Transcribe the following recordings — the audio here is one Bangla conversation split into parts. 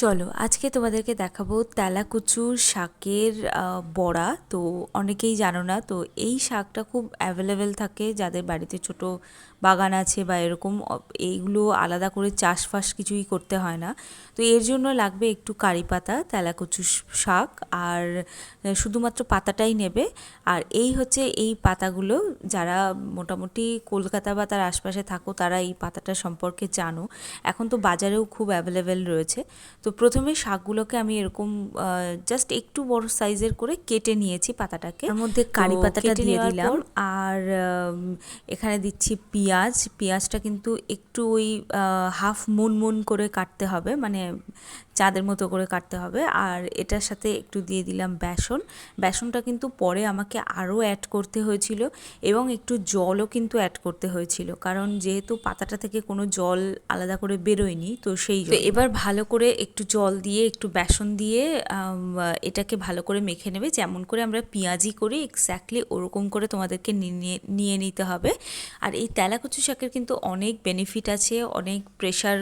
চলো, আজকে তোমাদেরকে দেখাবো তেলাকুচুর শাকের বড়া। তো অনেকেই জানো না, তো এই শাকটা খুব অ্যাভেলেবেল থাকে যাদের বাড়িতে ছোট বাগান আছে বা এরকম এইগুলো আলাদা করে চাষবাস কিছুই করতে হয় না। তো এর জন্য লাগবে একটু কারি পাতা তেলাকুচু শাক আর শুধুমাত্র পাতাটাই নেবে। আর এই হচ্ছে এই পাতাগুলো, যারা মোটামুটি কলকাতা বা তার আশপাশে থাকো, তারা এই পাতাটা সম্পর্কে জানো। এখন তো বাজারেও খুব অ্যাভেলেবেল রয়েছে। তো প্রথমে শাকগুলোকে আমি এরকম জাস্ট একটু বড় সাইজের করে কেটে নিয়েছি পাতাটাকে। তার মধ্যে কারি পাতাটা দিয়ে দিলাম। আর এখানে দিচ্ছি পেঁয়াজ। পেঁয়াজটা কিন্তু একটু ওই হাফ মুন মুন করে কাটতে হবে। মানে চাঁদের মতো করে কাটতে হবে। আর এটার সাথে একটু দিয়ে দিলাম বেসন। বেসনটা কিন্তু পরে আমাকে আরও অ্যাড করতে হয়েছিল এবং একটু জলও কিন্তু অ্যাড করতে হয়েছিল। কারণ যেহেতু পাতাটা থেকে কোনো জল আলাদা করে বেরোয়নি, তো সেই এবার ভালো করে একটু জল দিয়ে, একটু বেসন দিয়ে এটাকে ভালো করে মেখে নেবে। যেমন করে আমরা পেঁয়াজি করি এক্স্যাক্টলি ওরকম করে তোমাদেরকে নিয়ে নিয়ে নিতে হবে। আর এই তেলাকুচু শাকের কিন্তু অনেক বেনিফিট আছে, অনেক প্রেশার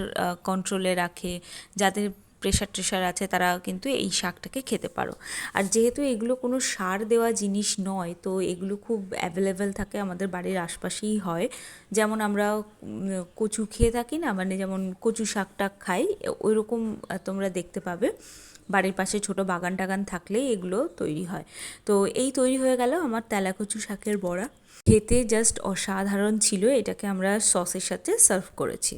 কন্ট্রোলে রাখে। যাদের প্রেশার ট্রেশার আছে, তারা কিন্তু এই শাকটাকে খেতে পারো। আর যেহেতু এগুলো কোনো সার দেওয়া জিনিস নয়, তো এগুলো খুব অ্যাভেলেবেল থাকে আমাদের বাড়ির আশপাশেই হয়। যেমন আমরা কচু খেয়ে থাকি না মানে যেমন কচু শাক টাক খাই ওই রকম তোমরা দেখতে পাবে। বাড়ির পাশে ছোট বাগান টাগান থাকলেই এগুলো তৈরি হয়। তো এই তৈরি হয়ে গেল আমার তেলাকুচু শাকের বড়া। খেতে জাস্ট অসাধারণ ছিল, এটাকে আমরা সসের সাথে সার্ভ করেছি।